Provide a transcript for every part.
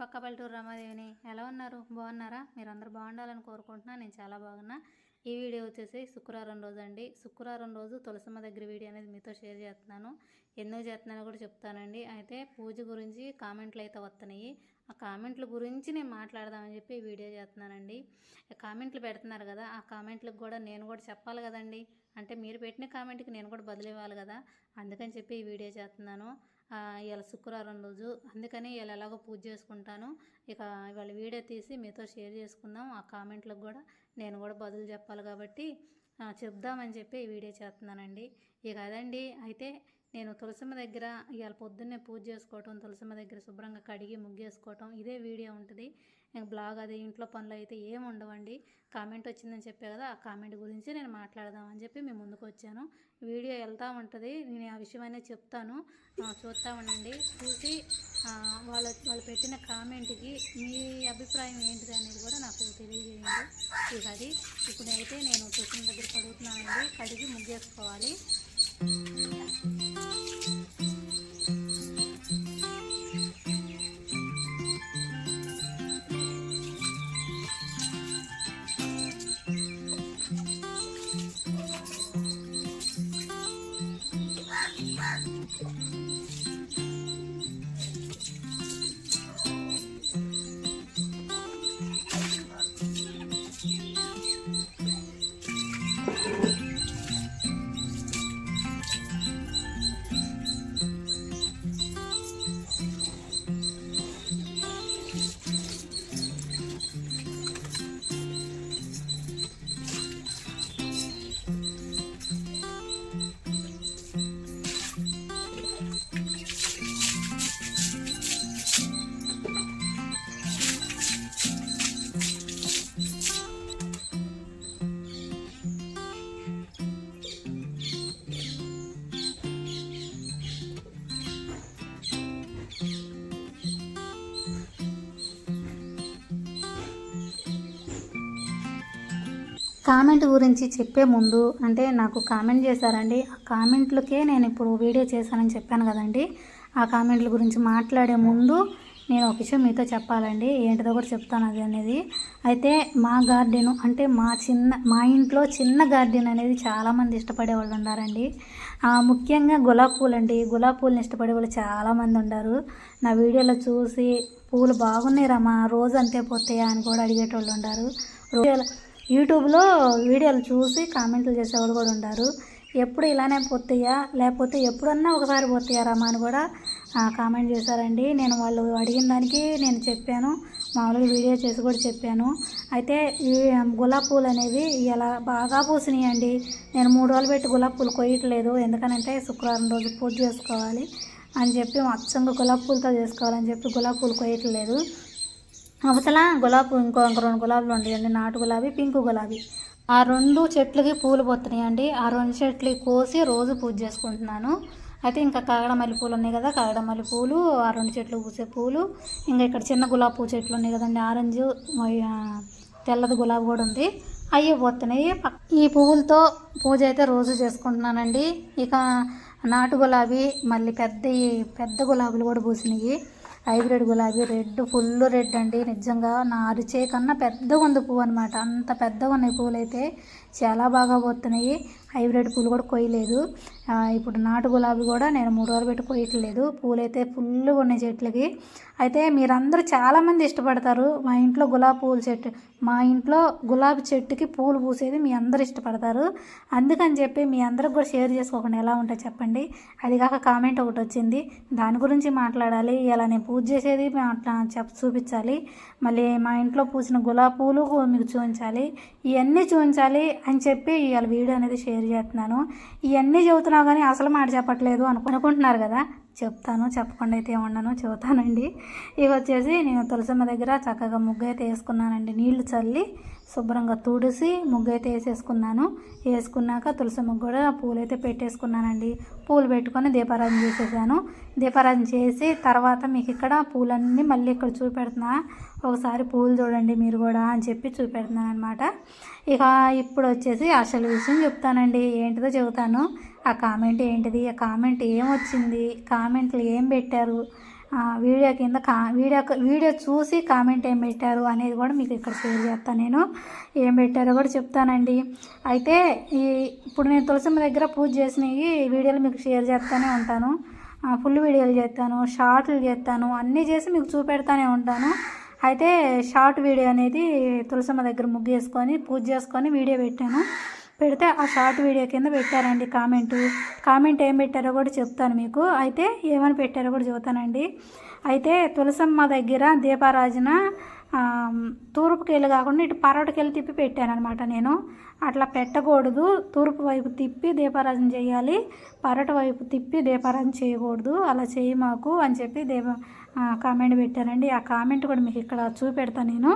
పక్క పల్లెటూరు రమాదేవిని ఎలా ఉన్నారు? బాగున్నారా? మీరు అందరు బాగుండాలని కోరుకుంటున్నా. నేను చాలా బాగున్నా. ఈ వీడియో వచ్చేసి శుక్రవారం రోజు అండి శుక్రవారం రోజు తులసమ్మ దగ్గర వీడియో అనేది మీతో షేర్ చేస్తున్నాను. ఎందుకు చేస్తున్నానో కూడా చెప్తానండి. అయితే పూజ గురించి కామెంట్లు అయితే వస్తున్నాయి ఆ కామెంట్ల గురించి నేను మాట్లాడదామని చెప్పి వీడియో చేస్తున్నానండి. కామెంట్లు పెడుతున్నారు కదా ఆ కామెంట్లకు కూడా నేను కూడా చెప్పాలి కదండి. అంటే మీరు పెట్టిన కామెంట్కి నేను కూడా బదులు ఇవ్వాలి కదా. అందుకని చెప్పి ఈ వీడియో చేస్తున్నాను. ఇవాళ శుక్రవారం రోజు. అందుకని ఇవాళ ఎలాగో పూజ చేసుకుంటాను. ఇక ఇవాళ వీడియో తీసి మీతో షేర్ చేసుకుందాం. ఆ కామెంట్లకు కూడా నేను కూడా బదులు చెప్పాలి కాబట్టి చెప్దామని చెప్పి ఈ వీడియో చేస్తున్నానండి. ఇక అదండి. అయితే నేను తులసమ్మ దగ్గర ఇవాళ పొద్దున్నే పూజ చేసుకోవటం తులసమ్మ దగ్గర శుభ్రంగా కడిగి ముగ్గేసుకోవటం ఇదే వీడియో ఉంటుంది. బ్లాగ్ అది ఇంట్లో పనులు అయితే ఏమి ఉండవండి. కామెంట్ వచ్చిందని చెప్పే కదా ఆ కామెంట్ గురించి నేను మాట్లాడదామని చెప్పి మేము ముందుకు వచ్చాను. వీడియో వెళ్తూ ఉంటుంది. నేను ఆ విషయం అనేది చెప్తాను చూస్తూ ఉండండి. చూసి వాళ్ళ వాళ్ళు పెట్టిన కామెంట్కి మీ అభిప్రాయం ఏంటిది అనేది కూడా నాకు తెలియజేయండి. ఇక అది ఇప్పుడైతే నేను తులసం దగ్గర కడుగుతున్నానండి. కడిగి ముగ్గేసుకోవాలి. కామెంట్ గురించి చెప్పే ముందు అంటే నాకు కామెంట్ చేశారండి. ఆ కామెంట్లకే నేను ఇప్పుడు వీడియో చేశానని చెప్పాను కదండి. ఆ కామెంట్ల గురించి మాట్లాడే ముందు నేను ఒక విషయం మీతో చెప్పాలండి. ఏంటిదో కూడా చెప్తాను అది అనేది. అయితే మా గార్డెన్ అంటే మా చిన్న మా ఇంట్లో చిన్న గార్డెన్ అనేది చాలామంది ఇష్టపడే వాళ్ళు ఉన్నారండి ముఖ్యంగా గులాబీ పూలు అండి గులాబీ పూలను ఇష్టపడే వాళ్ళు చాలామంది ఉన్నారు నా వీడియోలో చూసి పూలు బాగున్నాయి రమ్మా రోజు అంతే పోతాయా అని కూడా అడిగేటోళ్ళు ఉన్నారు రోజు యూట్యూబ్లో వీడియోలు చూసి కామెంట్లు చేసేవాళ్ళు కూడా ఉంటారు. ఎప్పుడు ఇలానే పోతాయా? లేకపోతే ఎప్పుడన్నా ఒకసారి పోతాయా రమ్మా అని కూడా కామెంట్ చేశారండి. నేను వాళ్ళు అడిగిన దానికి నేను చెప్పాను. మామూలుగా వీడియో చేసి కూడా చెప్పాను. అయితే ఈ గులాబ్ పూలు అనేవి ఇలా బాగా పూసినాయండి. నేను మూడు రోజులు పెట్టి గులాబ్ పూలు కొయ్యట్లేదు. ఎందుకనంటే శుక్రవారం రోజు పూజ చేసుకోవాలి అని చెప్పి అచ్చంగా గులాబీ పూలతో చేసుకోవాలని చెప్పి గులాబీ పూలు కొయ్యట్లేదు. అవతల గులాబీ ఇంకో ఇంకో రెండు గులాబీలు ఉంటాయండి నాటు గులాబీ పింక్ గులాబీ. ఆ రెండు చెట్లకి పూలు పోతున్నాయండి. ఆ రెండు చెట్లు కోసి రోజు పూజ చేసుకుంటున్నాను. అయితే ఇంకా కాగడ మల్లె పూలు ఉన్నాయి కదా కాగడ మల్లె పూలు ఆ రెండు చెట్లు పూసే పూలు. ఇంకా ఇక్కడ చిన్న గులాబీ పూ చెట్లు ఉన్నాయి కదండి ఆరెంజ్ తెల్లది గులాబీ కూడా ఉంది. అవి పోతున్నాయి. ఈ పువ్వులతో పూజ అయితే రోజు చేసుకుంటున్నానండి. ఇక నాటు గులాబీ మళ్ళీ పెద్ద పెద్ద గులాబీలు కూడా పూసినాయి. హైబ్రిడ్ గులాబీ రెడ్ ఫుల్ రెడ్ అండి. నిజంగా నా అరిచే కన్నా పెద్దగా ఉంది పువ్వు అనమాట అంత పెద్దగా ఉన్నాయి పువ్వులు అయితే చాలా బాగా పోతున్నాయి. హైబ్రిడ్ పూలు కూడా కొయ్యలేదు. ఇప్పుడు నాటు గులాబీ కూడా నేను మూడు రోజులు పెట్టి కొయ్యట్లేదు. పూలు అయితే ఫుల్గా ఉన్నాయి చెట్లకి. అయితే మీరందరూ చాలామంది ఇష్టపడతారు మా ఇంట్లో గులాబీ పూల చెట్టు. మా ఇంట్లో గులాబీ చెట్టుకి పూలు పూసేది మీ అందరు ఇష్టపడతారు. అందుకని చెప్పి మీ అందరికి కూడా షేర్ చేసుకోకుండా ఎలా ఉంటాయి చెప్పండి. అది కాక కామెంట్ ఒకటి వచ్చింది. దాని గురించి మాట్లాడాలి. ఇలా నేను పూజ చేసేది అట్లా చెప్ చూపించాలి. మళ్ళీ మా ఇంట్లో పూసిన గులాబీ పూలు మీకు చూపించాలి. ఇవన్నీ చూపించాలి. అని చెప్పి ఇవాళ వీడియో అనేది షేర్ చేస్తున్నాను. ఇవన్నీ చెబుతున్నావు కానీ అసలు మాట చెప్పట్లేదు అనుకుంటున్నారు కదా. చెప్తాను చెప్పకుండా అయితే ఏమన్నానో చెబుతానండి. ఇక వచ్చేసి నేను తులసమ్మ దగ్గర చక్కగా ముగ్గు అయితే వేసుకున్నానండి. నీళ్ళు చల్లి శుభ్రంగా తుడిసి ముగ్గు అయితే వేసేసుకున్నాను. వేసుకున్నాక తులసమ్మ కూడా పూలు అయితే పెట్టేసుకున్నానండి. పూలు పెట్టుకొని దీపారాధన చేసేసాను. దీపారాధన చేసి తర్వాత మీకు ఇక్కడ పూలన్నీ మళ్ళీ ఇక్కడ చూపెడుతున్నా. ఒకసారి పూలు చూడండి మీరు కూడా అని చెప్పి చూపెడుతున్నాను అనమాట ఇక ఇప్పుడు వచ్చేసి అసలు విషయం చెప్తానండి. ఏంటిదో చెబుతాను. ఆ కామెంట్ ఏంటిది? ఆ కామెంట్ ఏమొచ్చింది? కామెంట్లు ఏం పెట్టారు? వీడియో కింద కా వీడియో వీడియో చూసి కామెంట్ ఏం పెట్టారు అనేది కూడా మీకు ఇక్కడ షేర్ చేస్తాను నేను. ఏం పెట్టారో కూడా చెప్తానండి. అయితే ఈ ఇప్పుడు నేను తులసమ్మ దగ్గర పూజ చేసినవి వీడియోలు మీకు షేర్ చేస్తూనే ఉంటాను. ఫుల్ వీడియోలు చేస్తాను షార్ట్లు చేస్తాను అన్నీ చేసి మీకు చూపెడతానే ఉంటాను. అయితే షార్ట్ వీడియో అనేది తులసమ్మ దగ్గర ముగ్గు వేసుకొని పూజ చేసుకొని వీడియో పెట్టాను. పెడితే ఆ షార్ట్ వీడియో కింద పెట్టారండి కామెంటు. కామెంట్ ఏం పెట్టారో కూడా చెప్తాను మీకు. అయితే ఏమని పెట్టారో కూడా చెబుతానండి. అయితే తులసమ్మ దగ్గర దీపారాజన తూర్పుకి వెళ్ళి కాకుండా ఇటు పరోటకెళ్ళి తిప్పి పెట్టాను అనమాట నేను. అట్లా పెట్టకూడదు. తూర్పు వైపు తిప్పి దీపారాజన చేయాలి. పరోట వైపు తిప్పి దీపారాజన చేయకూడదు. అలా చేయి మాకు అని చెప్పి దీప కామెంట్ పెట్టారండి. ఆ కామెంట్ కూడా మీకు ఇక్కడ చూపెడతాను నేను.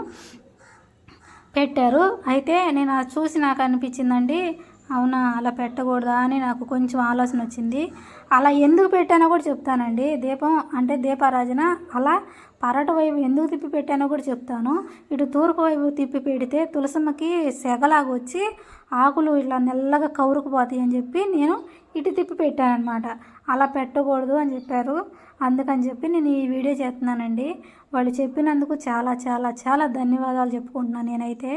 పెట్టారు. అయితే నేను అది చూసి నాకు అనిపించిందండి అవునా అలా పెట్టకూడదా అని నాకు కొంచెం ఆలోచన వచ్చింది. అలా ఎందుకు పెట్టానో కూడా చెప్తానండి. దీపం అంటే దీపారాజన అలా పరట వైపు ఎందుకు తిప్పి పెట్టానో కూడా చెప్తాను. ఇటు తూర్పు వైపు తిప్పి పెడితే తులసమ్మకి సెగలాగా వచ్చి ఆకులు ఇట్లా నెల్లగా కౌరుకుపోతాయి అని చెప్పి నేను ఇటు తిప్పి పెట్టానమాట అలా పెట్టకూడదు అని చెప్పారు. అందుకని చెప్పి నేను ఈ వీడియో చేస్తున్నానండి. వాళ్ళు చెప్పినందుకు చాలా చాలా చాలా ధన్యవాదాలు చెప్పుకుంటున్నాను నేనైతే.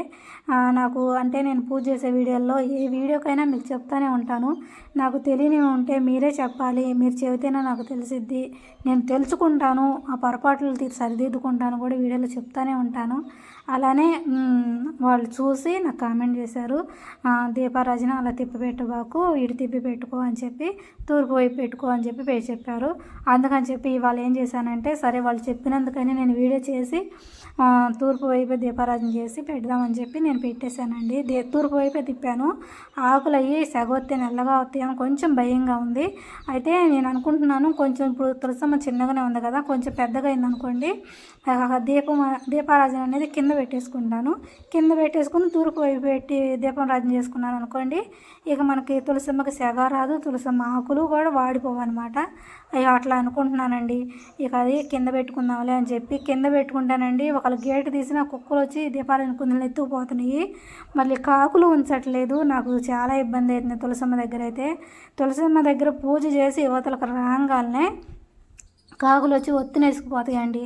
నాకు అంటే నేను పూజ చేసే వీడియోల్లో ఏ వీడియోకైనా మీకు చెప్తానే ఉంటాను. నాకు తెలియని ఉంటే మీరే చెప్పాలి. మీరు చెబితేనే నాకు తెలిసిద్ది. నేను తెలుసుకుంటాను. ఆ పొరపాట్లు సరిదిద్దుకుంటాను కూడా వీడియోలో చెప్తానే ఉంటాను. అలానే వాళ్ళు చూసి నాకు కామెంట్ చేశారు దీపారాజున దీపారాజన అలా తిప్పి పెట్టబాకు ఇటు తిప్పి పెట్టుకో అని చెప్పి తూర్పు వైపు పెట్టుకో అని చెప్పి పే చెప్పారు. అందుకని చెప్పి ఇవాళ ఏం చేశానంటే సరే వాళ్ళు చెప్పినందుకని నేను వీడియో చేసి తూర్పు వైపు దీపారాజన చేసి పెడదామని చెప్పి నేను పెట్టేశానండి. దే తూర్పు వైపే తిప్పాను. ఆకులు అయ్యి సెగొత్తే నల్లగా అవుతాయని కొంచెం భయంగా ఉంది. అయితే నేను అనుకుంటున్నాను కొంచెం ఇప్పుడు తులసమ్మ చిన్నగానే ఉంది కదా కొంచెం పెద్దగా అయింది అనుకోండి దీపం దీపారాజన అనేది కింద పెట్టేసుకుంటాను. కింద పెట్టేసుకుని తూర్పు వైపు పెట్టి దీపం రాజం చేసుకున్నాను అనుకోండి ఇక మనకి తులసమ్మకి సెగ రాదు తులసమ్మ ఆకులు కూడా వాడిపోవు అనమాట అయ్యో అట్లా అనుకుంటున్నానండి. ఇక అది కింద పెట్టుకుందాంలే అని చెప్పి కింద పెట్టుకుంటానండి. ఒకళ్ళు గేటు తీసిన కుక్కలు వచ్చి దీపాలను కుందులు ఎత్తుకుపోతున్నాయి. మళ్ళీ కాకులు ఉంచట్లేదు. నాకు చాలా ఇబ్బంది అవుతుంది తులసమ్మ దగ్గర అయితే. తులసమ్మ దగ్గర పూజ చేసి యువతలకు రాగానే కాకులు వచ్చి ఒత్తినేసుకుపోతాయండి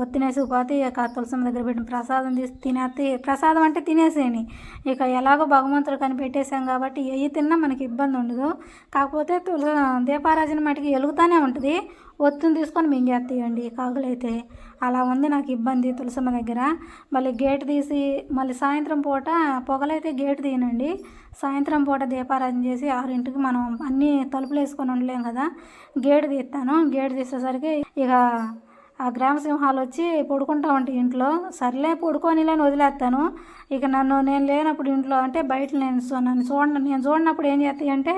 ఒత్తినేసుకుపోతే ఇక తులసమ్మ దగ్గర పెట్టిన ప్రసాదం తీసి తినేస్తే ప్రసాదం అంటే తినేసేయని. ఇక ఎలాగో భగవంతుడు కనిపెట్టేశాం కాబట్టి ఏ తిన్నా మనకి ఇబ్బంది ఉండదు. కాకపోతే తుల దీపారాజన మటుకి వెలుగుతూనే ఉంటుంది. ఒత్తుని తీసుకొని మింగేస్తాయండి కాకులైతే. అలా ఉంది నాకు ఇబ్బంది తులసమ్మ దగ్గర. మళ్ళీ గేట్ తీసి మళ్ళీ సాయంత్రం పూట పొగలైతే గేట్ తీయనండి. సాయంత్రం పూట దీపారాధన చేసి ఆరింటికి మనం అన్నీ తలుపులు వేసుకొని ఉండలేం కదా. గేట్ తీస్తాను. గేట్ తీసేసరికి ఇక ఆ గ్రామసింహాలు వచ్చి పడుకుంటా ఉంటాయి ఇంట్లో. సర్లే పడుకోనిలేని వదిలేస్తాను. ఇక నన్ను నేను లేనప్పుడు ఇంట్లో అంటే బయట నేను నన్ను చూడ నేను చూడనప్పుడు ఏం చేస్తాయి అంటే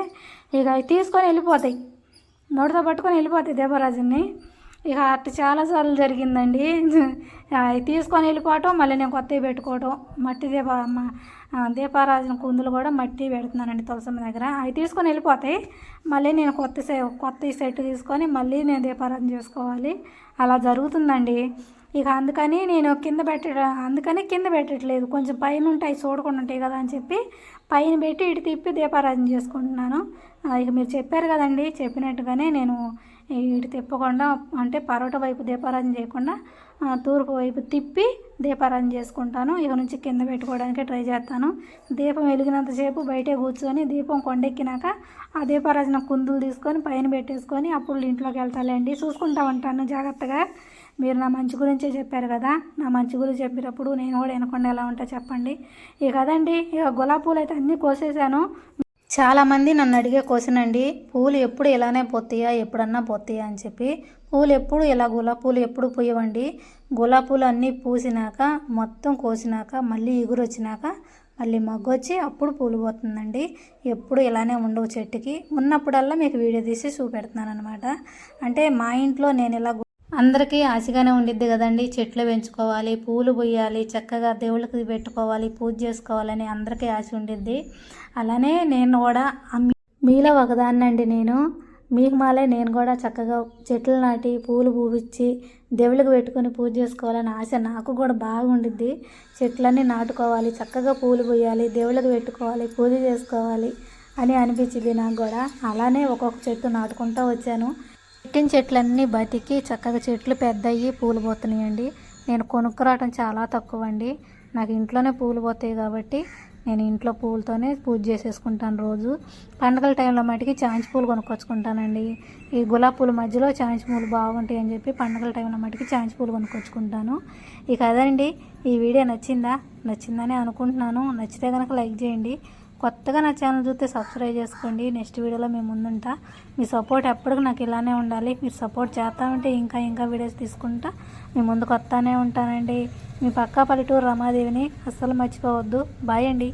ఇక తీసుకొని వెళ్ళిపోతాయి. నోటితో పట్టుకొని వెళ్ళిపోతాయి దేవరాజుని. ఇక అట్ట చాలాసార్లు జరిగిందండి. అవి తీసుకొని వెళ్ళిపోవటం మళ్ళీ నేను కొత్తవి పెట్టుకోవటం. మట్టి దీప దీపారాజుని దీపారాజన కుందులు కూడా మట్టి పెడుతున్నానండి తులసమ్మ దగ్గర. అవి తీసుకొని వెళ్ళిపోతాయి మళ్ళీ నేను కొత్త సె కొత్త సెట్ తీసుకొని మళ్ళీ నేను దీపారాధన చేసుకోవాలి. అలా జరుగుతుందండి. ఇక అందుకని నేను కింద పెట్ట అందుకని కింద పెట్టట్లేదు. కొంచెం పైన ఉంటాయి చూడకుండా ఉంటాయి కదా అని చెప్పి పైన పెట్టి ఇటు తిప్పి దీపారాధన చేసుకుంటున్నాను. ఇక మీరు చెప్పారు కదండి చెప్పినట్టుగానే నేను ఇటు తిప్పకుండా అంటే పరోట వైపు దీపారాధన చేయకుండా తూర్పు వైపు తిప్పి దీపారాధన చేసుకుంటాను. ఇక నుంచి కింద పెట్టుకోవడానికి ట్రై చేస్తాను. దీపం వెలిగినంతసేపు బయటే కూర్చొని దీపం కొండెక్కినాక ఆ దీపారాజన కుందులు తీసుకొని పైన పెట్టేసుకొని అప్పుడు ఇంట్లోకి వెళ్తాలేండి. చూసుకుంటా ఉంటాను జాగ్రత్తగా. మీరు నా మంచి గురించే చెప్పారు కదా. నా మంచి గురించి చెప్పినప్పుడు నేను కూడా వినకుండా ఎలా ఉంటా చెప్పండి. ఇక కదండి ఇక గులాబీ పూలు అయితే అన్నీ కోసేసాను చాలామంది నన్ను అడిగే క్వశ్చన్ అండి పూలు ఎప్పుడు ఇలానే పోతాయా ఎప్పుడన్నా పోతాయా అని చెప్పి. పూలు ఎప్పుడు ఇలా గులాబీ పూలు ఎప్పుడు పూయవండి? గులాబీ పూలు అన్నీ పూసినాక మొత్తం కోసినాక మళ్ళీ ఇగురు వచ్చినాక మళ్ళీ మగ్గు వచ్చి అప్పుడు పూలు పోతుందండి. ఎప్పుడు ఇలానే ఉండవు చెట్టుకి. ఉన్నప్పుడల్లా మీకు వీడియో తీసి చూపెడుతున్నాను అనమాట అంటే మా ఇంట్లో నేను ఇలా అందరికీ ఆశగానే ఉండిద్ది కదండి. చెట్లు పెంచుకోవాలి పూలు పొయ్యాలి చక్కగా దేవుళ్ళకి పెట్టుకోవాలి పూజ చేసుకోవాలని అందరికీ ఆశ ఉండిద్ది. అలానే నేను కూడా మీలో ఒకదాన్నండి నేను. మీకు మాలే నేను కూడా చక్కగా చెట్లు నాటి పూలు పూవిచ్చి దేవుళ్ళకి పెట్టుకొని పూజ చేసుకోవాలని ఆశ నాకు కూడా బాగుండిద్ది చెట్లన్నీ నాటుకోవాలి చక్కగా పూలు పూయాలి దేవుళ్ళకి పెట్టుకోవాలి పూజ చేసుకోవాలి అని అనిపించింది నాకు కూడా. అలానే ఒక్కొక్క చెట్టు నాటుకుంటూ వచ్చాను. పెట్టిన చెట్లన్నీ బతికి చక్కగా చెట్లు పెద్దయ్యి పూలు పోతున్నాయండి. నేను కొనుక్కురావటం చాలా తక్కువ అండి నాకు ఇంట్లోనే పూలు పోతాయి కాబట్టి నేను ఇంట్లో పూలతోనే పూజ చేసేసుకుంటాను రోజు. పండగల టైంలో మటుకి చాంచి పూలు కొనుక్కొచ్చుకుంటానండి. ఈ గులాబీ పూల మధ్యలో చాంచి పూలు బాగుంటాయి అని చెప్పి పండగల టైంలో మటుకి చాంచి పూలు కొనుక్కొచ్చుకుంటాను. ఇక అదండి ఈ వీడియో నచ్చిందా? నచ్చిందని అనుకుంటున్నాను. నచ్చితే కనుక లైక్ చేయండి. కొత్తగా నా ఛానల్ చూస్తే సబ్స్క్రైబ్ చేసుకోండి. నెక్స్ట్ వీడియోలో మేము ముందుంటా. మీ సపోర్ట్ ఎప్పటికి నాకు ఇలానే ఉండాలి. మీరు సపోర్ట్ చేస్తా ఉంటే ఇంకా ఇంకా వీడియోస్ తీసుకుంటా. మీ ముందుకు వస్తానే ఉంటానండి. మీ పక్కా పల్లెటూరు రమాదేవిని అస్సలు మర్చిపోవద్దు. బాయ్ అండి.